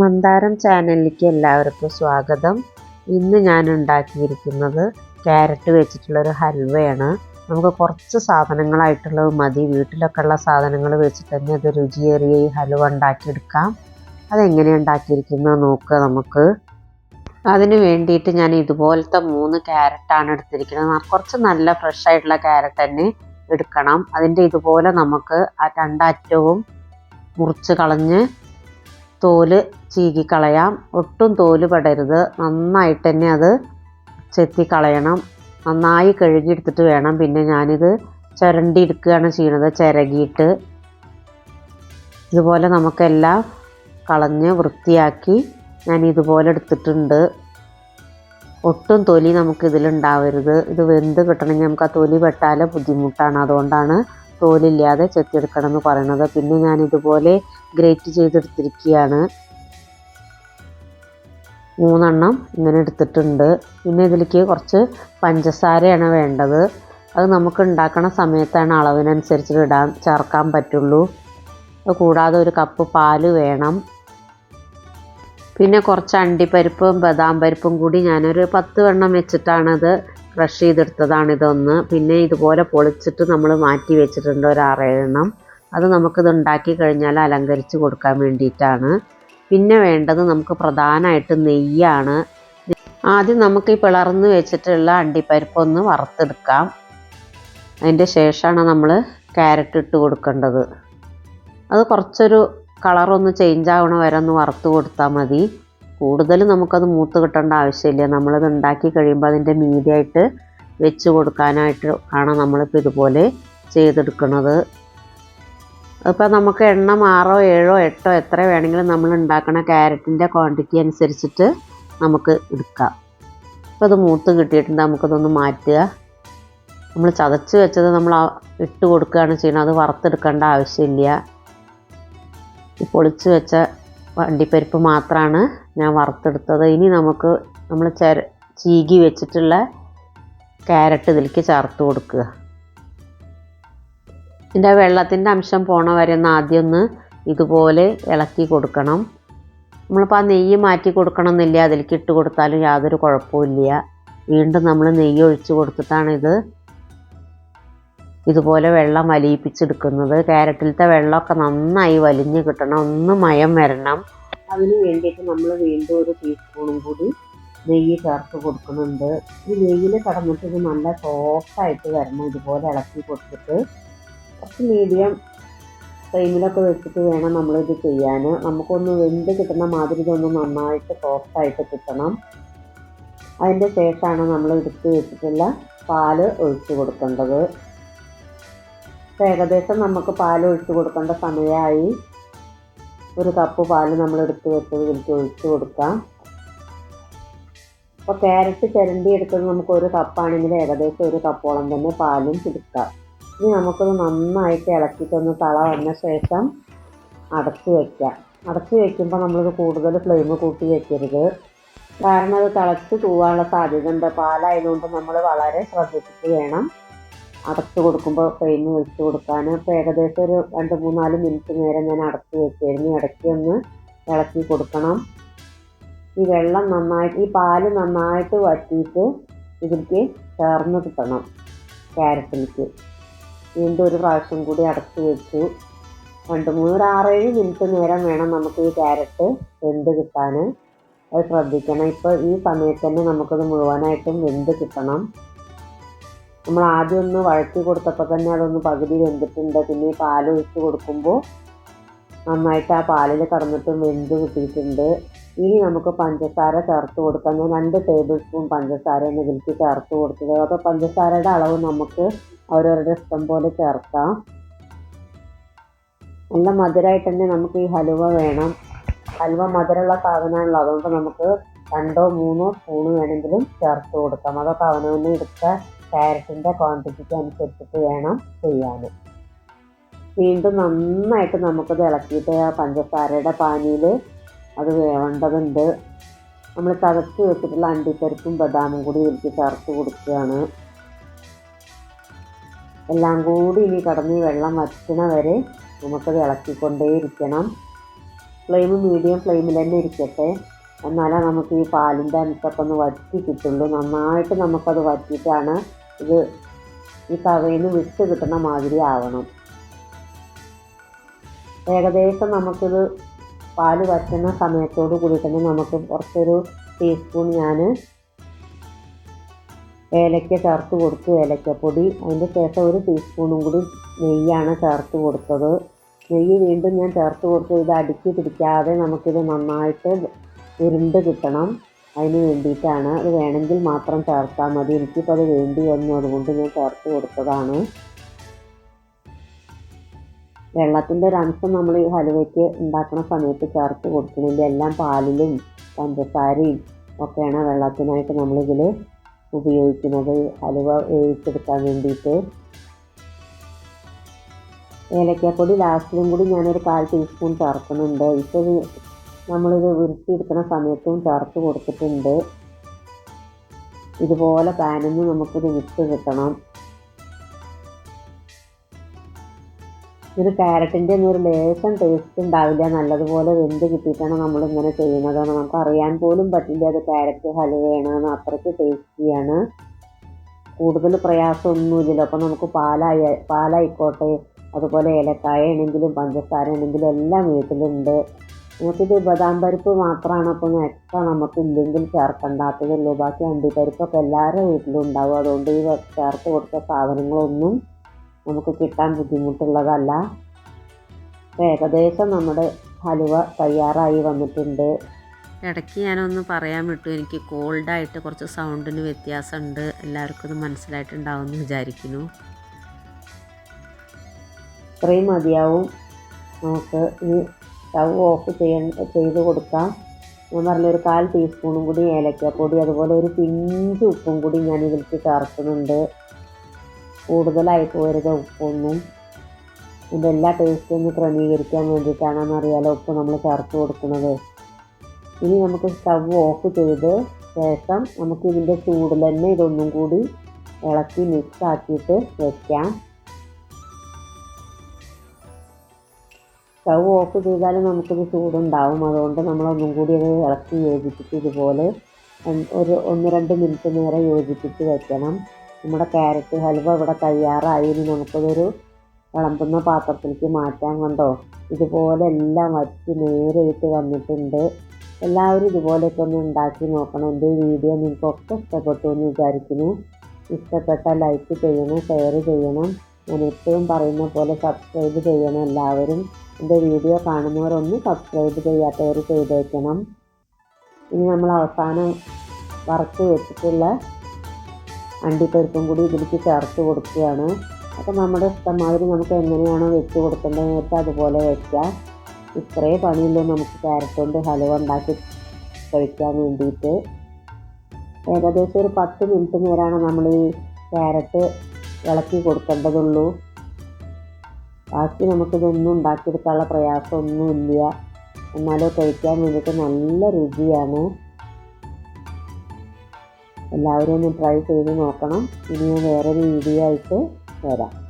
മന്ദാരം ചാനലിലേക്ക് എല്ലാവർക്കും സ്വാഗതം. ഇന്ന് ഞാൻ ഉണ്ടാക്കിയിരിക്കുന്നത് ക്യാരറ്റ് വെച്ചിട്ടുള്ളൊരു ഹൽവയാണ്. നമുക്ക് കുറച്ച് സാധനങ്ങളായിട്ടുള്ളത് മതി. വീട്ടിലൊക്കെ ഉള്ള സാധനങ്ങൾ വെച്ചിട്ട് തന്നെ അത് രുചിയേറിയ ഈ ഹൽവ ഉണ്ടാക്കിയെടുക്കാം. അതെങ്ങനെ ഉണ്ടാക്കിയിരിക്കുന്നത് നോക്കുക നമുക്ക്. അതിന് വേണ്ടിയിട്ട് ഞാൻ ഇതുപോലത്തെ മൂന്ന് ക്യാരറ്റാണ് എടുത്തിരിക്കുന്നത്. കുറച്ച് നല്ല ഫ്രഷ് ആയിട്ടുള്ള ക്യാരറ്റ് തന്നെ എടുക്കണം. അതിന്റെ ഇതുപോലെ നമുക്ക് ആ രണ്ടറ്റവും മുറിച്ച് കളഞ്ഞ് തോൽ ചീകിക്കളയാം കളയാം. ഒട്ടും തോൽ പെടരുത്. നന്നായിട്ട് തന്നെ അത് ചെത്തിക്കളയണം നന്നായി കഴുകിയെടുത്തിട്ട് വേണം പിന്നെ ഞാനിത് ചുരണ്ടി എടുക്കുകയാണ് ചെയ്യുന്നത് ചിരകിയിട്ട്. ഇതുപോലെ നമുക്കെല്ലാം കളഞ്ഞ് വൃത്തിയാക്കി ഞാൻ ഇതുപോലെ എടുത്തിട്ടുണ്ട്. ഒട്ടും തൊലി നമുക്കിതിലുണ്ടാവരുത്. ഇത് വെന്ത് കിട്ടണമെങ്കിൽ നമുക്ക് ആ തൊലി വെട്ടാൽ ബുദ്ധിമുട്ടാണ്. അതുകൊണ്ടാണ് തോലില്ലാതെ ചെത്തിയെടുക്കണം എന്ന് പറയണത്. പിന്നെ ഞാൻ ഇതുപോലെ ഗ്രേറ്റ് ചെയ്തെടുത്തിരിക്കുകയാണ്. മൂന്നെണ്ണം ഇങ്ങനെ എടുത്തിട്ടുണ്ട്. പിന്നെ ഇതിലേക്ക് കുറച്ച് പഞ്ചസാരയാണ് വേണ്ടത്. അത് നമുക്ക് ഉണ്ടാക്കണ സമയത്താണ് അളവിനനുസരിച്ച് ഇടാൻ ചേർക്കാൻ പറ്റുള്ളൂ. അത് കൂടാതെ ഒരു കപ്പ് പാൽ വേണം. പിന്നെ കുറച്ച് അണ്ടിപ്പരിപ്പും ബദാം പരിപ്പും കൂടി ഞാനൊരു പത്ത് വെണ്ണം വെച്ചിട്ടാണത് ക്രഷ് ചെയ്തെടുത്തതാണ് ഇതൊന്ന് പിന്നെ ഇതുപോലെ പൊളിച്ചിട്ട് നമ്മൾ മാറ്റി വെച്ചിട്ടുണ്ട് ഒരു ആറേഴെണ്ണം അത് നമുക്കിത് ഉണ്ടാക്കി കഴിഞ്ഞാൽ അലങ്കരിച്ച് കൊടുക്കാൻ വേണ്ടിയിട്ടാണ്. പിന്നെ വേണ്ടത് നമുക്ക് പ്രധാനമായിട്ട് നെയ്യാണ്. ആദ്യം നമുക്ക് ഈ പിളർന്ന് വെച്ചിട്ടുള്ള അണ്ടിപ്പരിപ്പൊന്ന് വറുത്തെടുക്കാം. അതിന്റെ ശേഷമാണ് നമ്മൾ ക്യാരറ്റ് ഇട്ട് കൊടുക്കേണ്ടത്. അത് കുറച്ചൊരു കളറൊന്ന് ചേഞ്ച് ആവണ വരെ ഒന്ന് വറുത്ത് കൊടുത്താൽ മതി. കൂടുതൽ നമുക്കത് മൂത്ത് കിട്ടേണ്ട ആവശ്യമില്ല. നമ്മളത് ഉണ്ടാക്കി കഴിയുമ്പോൾ അതിന്റെ മീതിയായിട്ട് വെച്ച് കൊടുക്കാനായിട്ട് ആണ് നമ്മളിപ്പോൾ ഇതുപോലെ ചെയ്തെടുക്കുന്നത് ഇപ്പോൾ നമുക്ക് എണ്ണം ആറോ ഏഴോ എട്ടോ എത്ര വേണമെങ്കിലും നമ്മൾ ഉണ്ടാക്കുന്ന ക്യാരറ്റിന്റെ ക്വാണ്ടിറ്റി അനുസരിച്ചിട്ട് നമുക്ക് എടുക്കാം. ഇപ്പോൾ അത് മൂത്ത് കിട്ടിയിട്ടുണ്ട് നമുക്കതൊന്ന് മാറ്റുക. നമ്മൾ ചതച്ച് വെച്ചത് നമ്മൾ ഇട്ട് കൊടുക്കുകയാണ് ചെയ്യുന്നത്. അത് വറുത്തെടുക്കേണ്ട ആവശ്യമില്ല. പൊളിച്ച് വെച്ച വണ്ടിപ്പരിപ്പ് മാത്രമാണ് ഞാൻ വറുത്തെടുത്തത്. ഇനി നമുക്ക് നമ്മൾ ചര ചീകി വെച്ചിട്ടുള്ള ക്യാരറ്റ് ഇതിലേക്ക് ചേർത്ത് കൊടുക്കുക. ഇതിന്റെ വെള്ളത്തിന്റെ അംശം പോണ വരെ ഒന്ന് ആദ്യം ഒന്ന് ഇതുപോലെ ഇളക്കി കൊടുക്കണം. നമ്മളിപ്പോൾ ആ നെയ്യ് മാറ്റി കൊടുക്കണം എന്നില്ല അതിലേക്ക് ഇട്ട് കൊടുത്താലും യാതൊരു കുഴപ്പമില്ല വീണ്ടും നമ്മൾ നെയ്യ് ഒഴിച്ച് ഇത് ഇതുപോലെ വെള്ളം വലിയിപ്പിച്ചെടുക്കുന്നത്. ക്യാരറ്റിലത്തെ വെള്ളമൊക്കെ നന്നായി വലിഞ്ഞ് കിട്ടണം. ഒന്ന് മയം വരണം. അതിന് വേണ്ടിയിട്ട് നമ്മൾ വീണ്ടും ഒരു ടീസ്പൂണും കൂടി നെയ്യ് ചേർത്ത് കൊടുക്കുന്നുണ്ട്. ഈ നെയ്യിൽ കടന്നിട്ട് ഇത് നല്ല സോഫ്റ്റായിട്ട് വരണം. ഇതുപോലെ ഇളക്കി കൊടുത്തിട്ട് കുറച്ച് മീഡിയം ഫ്ലെയിമിലൊക്കെ വെച്ചിട്ട് വേണം നമ്മളിത് ചെയ്യാൻ നമുക്കൊന്ന് വെന്ത് കിട്ടുന്ന മാതിരി ഇതൊന്ന് നന്നായിട്ട് സോഫ്റ്റായിട്ട് കിട്ടണം. അതിന്റെ ശേഷമാണ് നമ്മൾ എടുത്ത് വെച്ചിട്ടുള്ള പാൽ ഒഴിച്ചു കൊടുക്കേണ്ടത്. ഏകദേശം നമുക്ക് പാൽ ഒഴിച്ചു കൊടുക്കേണ്ട സമയമായി. ഒരു കപ്പ് പാൽ നമ്മൾ എടുത്ത് വെച്ചത് ഇതിലേക്ക് ഒഴിച്ച് കൊടുക്കാം. അപ്പോൾ ക്യാരറ്റ് ചിരണ്ടി എടുത്തത് നമുക്ക് ഒരു കപ്പാണെങ്കിൽ ഏകദേശം ഒരു കപ്പോളം തന്നെ പാലും എടുക്കാം ഇനി നമുക്കത് നന്നായിട്ട് ഇളക്കിയിട്ടൊന്ന് തള വന്ന ശേഷം അടച്ചു വയ്ക്കാം അടച്ചു വയ്ക്കുമ്പോൾ നമ്മളിത് കൂടുതൽ ഫ്ലെയിം കൂട്ടി വയ്ക്കരുത് കാരണം അത് തിളച്ച് തൂവാനുള്ള സാധ്യത ഉണ്ട്. പാലായതുകൊണ്ട് നമ്മൾ വളരെ ശ്രദ്ധിച്ചിട്ട് വേണം അടച്ച് കൊടുക്കുമ്പോൾ ഫ്ലെയിം വെച്ച് കൊടുക്കാൻ അപ്പോൾ ഏകദേശം ഒരു രണ്ട് മൂന്നാൽ മിനിറ്റ് നേരം ഞാൻ അടച്ച് വെച്ചിരുന്നു. ഇടയ്ക്ക് ഒന്ന് ഇളക്കി കൊടുക്കണം. ഈ വെള്ളം നന്നായിട്ട് ഈ പാൽ നന്നായിട്ട് വറ്റിയിട്ട് ഇതിലേക്ക് ചേർന്ന് കിട്ടണം ക്യാരറ്റിലേക്ക്. വീണ്ടും ഒരു പ്രാവശ്യം കൂടി അടച്ച് വെച്ചു. രണ്ട് മൂന്ന് ഒരു ആറേഴ് മിനിറ്റ് നേരം വേണം നമുക്ക് ഈ ക്യാരറ്റ് വെന്ത് കിട്ടാൻ അത് ശ്രദ്ധിക്കണം. ഇപ്പോൾ ഈ സമയത്ത് തന്നെ നമുക്കത് മുഴുവനായിട്ടും വെന്ത് കിട്ടണം. നമ്മൾ ആദ്യം ഒന്ന് വഴറ്റി കൊടുത്തപ്പോൾ തന്നെ അതൊന്ന് പകുതി വെന്തിട്ടുണ്ട്. പിന്നെ പാൽ ഒഴിച്ച് കൊടുക്കുമ്പോൾ നന്നായിട്ട് ആ പാലിൽ കടന്നിട്ട് വെന്ത് കിട്ടിയിട്ടുണ്ട്. ഇനി നമുക്ക് പഞ്ചസാര ചേർത്ത് കൊടുക്കാം. ഞാൻ രണ്ട് ടേബിൾ സ്പൂൺ പഞ്ചസാരയാണ് ഇതിലേക്ക് ചേർത്ത് കൊടുത്തത്. അപ്പോൾ പഞ്ചസാരയുടെ അളവ് നമുക്ക് അവരവരുടെ ഇഷ്ടം പോലെ ചേർക്കാം. നല്ല മധുരമായിട്ട് തന്നെ നമുക്ക് ഈ ഹലുവ വേണം. ഹലുവ മധുരമുള്ള സാധനമാണല്ലോ. അതുകൊണ്ട് നമുക്ക് രണ്ടോ മൂന്നോ സ്പൂൺ വേണമെങ്കിലും ചേർത്ത് കൊടുക്കാം. അതൊക്കെ അവനവനെ എടുത്ത ക്യാരറ്റിന്റെ ക്വാണ്ടിറ്റിക്ക് അനുസരിച്ചിട്ട് വേണം ചെയ്യാൻ. വീണ്ടും നന്നായിട്ട് നമുക്കത് ഇളക്കിയിട്ട് ആ പഞ്ചസാരയുടെ പാനിയിൽ അത് വേണ്ടതുണ്ട് നമ്മൾ തകച്ച് വെച്ചിട്ടുള്ള അണ്ടിപ്പരിപ്പും ബദാമും കൂടി ഇതിലേക്ക് ചേർത്ത് കൊടുക്കുകയാണ്. എല്ലാം കൂടി ഇനി കടന്ന് വെള്ളം വറ്റണ വരെ നമുക്കത് ഇളക്കിക്കൊണ്ടേയിരിക്കണം. ഫ്ലെയിം മീഡിയം ഫ്ലെയിമിൽ തന്നെ ഇരിക്കട്ടെ. എന്നാലേ നമുക്ക് ഈ പാലിന്റെ അംശമൊക്കെ വറ്റി കിട്ടുള്ളൂ. നന്നായിട്ട് നമുക്കത് വറ്റിയിട്ടാണ് ഇത് ഈ തവയിൽ വിട്ട് കിട്ടുന്ന മാതിരി ആവണം. ഏകദേശം നമുക്കിത് പാൽ വറ്റുന്ന സമയത്തോട് കൂടി തന്നെ നമുക്ക് കുറച്ചൊരു ടീസ്പൂൺ ഞാൻ ഏലക്ക ചേർത്ത് കൊടുത്തു ഏലക്കപ്പൊടി. അതിന്റെ ശേഷം ഒരു ടീസ്പൂണും കൂടി നെയ്യാണ് ചേർത്ത് കൊടുത്തത്. നെയ്യ് വീണ്ടും ഞാൻ ചേർത്ത് കൊടുത്ത് ഇത് അടുക്കി പിടിക്കാതെ നമുക്കിത് നന്നായിട്ട് ഉരുണ്ട് കിട്ടണം. അതിന് വേണ്ടിയിട്ടാണ്. അത് വേണമെങ്കിൽ മാത്രം ചേർത്താൽ മതി. എനിക്കിപ്പോൾ അത് വേണ്ടി വന്നു. അതുകൊണ്ട് ഞാൻ ചേർത്ത് കൊടുത്തതാണ്. വെള്ളത്തിന്റെ ഒരു അംശം നമ്മൾ ഈ ഹലുവയ്ക്ക് ഉണ്ടാക്കുന്ന സമയത്ത് ചേർത്ത് കൊടുക്കുന്നില്ല എല്ലാം പാലിലും പഞ്ചസാരയും ഒക്കെയാണ് വെള്ളത്തിനായിട്ട് നമ്മളിതിൽ ഉപയോഗിക്കുന്നത്. ഹലുവ വേവിച്ചെടുക്കാൻ വേണ്ടിയിട്ട്. ഏലക്കാപ്പൊടി ലാസ്റ്റിലും കൂടി ഞാനൊരു കാൽ ടീസ്പൂൺ ചേർക്കുന്നുണ്ട്. ഇപ്പോൾ നമ്മളിത് ഉരുട്ടിയെടുക്കുന്ന സമയത്തും ചേർത്ത് കൊടുത്തിട്ടുണ്ട്. ഇതുപോലെ പാനിൽ നിന്ന് നമുക്കിത് വിട്ട് കിട്ടണം. ഇത് ക്യാരറ്റിന്റെ ഒരു ലേശം ടേസ്റ്റ് ഉണ്ടാവില്ല. നല്ലതുപോലെ വെന്ത് കിട്ടിയിട്ടാണ് നമ്മളിങ്ങനെ ചെയ്യുന്നത് നമുക്ക് അറിയാൻ പോലും പറ്റില്ല. അത് ക്യാരറ്റ് ഹലുവയാണ് അത്രയ്ക്ക് ടേസ്റ്റിയാണ് കൂടുതൽ പ്രയാസമൊന്നുമില്ല അപ്പോൾ നമുക്ക് പാലായ പാലായിക്കോട്ടെ. അതുപോലെ ഏലക്കായ ആണെങ്കിലും പഞ്ചസാര ആണെങ്കിലും എല്ലാം വീട്ടിലുണ്ട്. നമുക്കിത് ബദാം പരിപ്പ് മാത്രമാണ് അപ്പോൾ എക്സ്ട്രാ നമുക്ക് ഇല്ലെങ്കിൽ ചേർക്കണ്ടാത്തതുള്ളൂ ബാക്കി അണ്ടിപ്പരിപ്പൊക്കെ എല്ലാവരുടെ വീട്ടിലും ഉണ്ടാവും. അതുകൊണ്ട് ഈ ചേർത്ത് കൊടുത്ത സാധനങ്ങളൊന്നും നമുക്ക് കിട്ടാൻ ബുദ്ധിമുട്ടുള്ളതല്ല. ഏകദേശം നമ്മുടെ ഹലുവ തയ്യാറായി വന്നിട്ടുണ്ട്. ഇടയ്ക്ക് ഞാനൊന്ന് പറയാൻ വിട്ടു. എനിക്ക് കോൾഡായിട്ട് കുറച്ച് സൗണ്ടിന് വ്യത്യാസമുണ്ട്. എല്ലാവർക്കും ഇത് മനസ്സിലായിട്ടുണ്ടാവുമെന്ന് വിചാരിക്കുന്നു. ഇത്രയും മതിയാവും. നമുക്ക് ഈ സ്റ്റൗ ഓഫ് ചെയ്യാൻ ചെയ്ത് കൊടുക്കാം. ഞാൻ പറഞ്ഞ ഒരു കാൽ ടീസ്പൂണും കൂടി ഏലക്കപ്പൊടി അതുപോലെ ഒരു പിഞ്ച് ഉപ്പും കൂടി ഞാൻ ഇതിലേക്ക് ചേർക്കുന്നുണ്ട്. കൂടുതലായി പോരുത് ഉപ്പൊന്നും. ഇതിന്റെ എല്ലാ ടേസ്റ്റും ഒന്ന് ക്രമീകരിക്കാൻ വേണ്ടിയിട്ടാണെന്നറിയാലോ ഉപ്പ് നമ്മൾ ചേർത്ത് കൊടുക്കുന്നത്. ഇനി നമുക്ക് സ്റ്റവ് ഓഫ് ചെയ്ത് ശേഷം നമുക്ക് ഇതിന്റെ ചൂടിൽ തന്നെ ഇതൊന്നും കൂടി ഇളക്കി മിക്സ് ആക്കിയിട്ട് വെക്കാം. സ്റ്റവ് ഓഫ് ചെയ്താലും നമുക്കിത് ചൂടുണ്ടാവും. അതുകൊണ്ട് നമ്മളൊന്നും കൂടി അത് ഇളക്കി യോജിപ്പിച്ച് ഇതുപോലെ ഒരു ഒന്ന് രണ്ട് മിനിറ്റ് നേരം യോജിപ്പിച്ച് വയ്ക്കണം നമ്മുടെ ക്യാരറ്റ് ഹൽവ ഇവിടെ തയ്യാറായി. നമുക്കതൊരു വിളമ്പുന്ന പാത്രത്തിലേക്ക് മാറ്റാൻ കണ്ടോ? ഇതുപോലെ എല്ലാം വറ്റി നേരെയിട്ട് വന്നിട്ടുണ്ട്. എല്ലാവരും ഇതുപോലെയൊക്കെ ഒന്ന് ഉണ്ടാക്കി നോക്കണം. എന്റെ വീഡിയോ നിങ്ങൾക്കൊക്കെ ഇഷ്ടപ്പെട്ടു എന്ന് വിചാരിക്കുന്നു. ഇഷ്ടപ്പെട്ട ലൈക്ക് ചെയ്യണം ഷെയർ ചെയ്യണം. ഞാൻ എപ്പോഴും പറയുന്ന പോലെ സബ്സ്ക്രൈബ് ചെയ്യണം എല്ലാവരും. എന്റെ വീഡിയോ കാണുന്നവരൊന്ന് സബ്സ്ക്രൈബ് ചെയ്യാത്തവർ ചെയ്തേക്കണം. ഇനി നമ്മൾ അവസാനം വറുത്ത് വെച്ചിട്ടുള്ള അണ്ടിപ്പരിപ്പും കൂടി ഇതിലേക്ക് ചേർത്ത് കൊടുക്കുകയാണ്. അപ്പോൾ നമ്മുടെ ഇഷ്ടമാതിരി നമുക്ക് എങ്ങനെയാണോ വെച്ച് കൊടുക്കേണ്ടതെന്ന് വെച്ചാൽ അതുപോലെ വെക്കാം. ഇത്രേ പണിയുള്ളൂ നമുക്ക് ക്യാരറ്റ് കൊണ്ട് ഹലുവ ഉണ്ടാക്കി കഴിക്കാൻ വേണ്ടിയിട്ട്. ഏകദേശം ഒരു പത്ത് മിനിറ്റ് നേരമാണ് നമ്മൾ ഈ ക്യാരറ്റ് ഇളക്കി കൊടുക്കേണ്ടതുള്ളൂ. ബാക്കി നമുക്കിതൊന്നും ഉണ്ടാക്കിയെടുക്കാനുള്ള പ്രയാസമൊന്നുമില്ല. എന്നാലും കഴിക്കാൻ വേണ്ടിയിട്ട് നല്ല രുചിയാണ്. എല്ലാവരും ഒന്ന് ട്രൈ ചെയ്ത് നോക്കണം. ഇനി വേറൊരു വീഡിയോ ആയിട്ട് വരാം.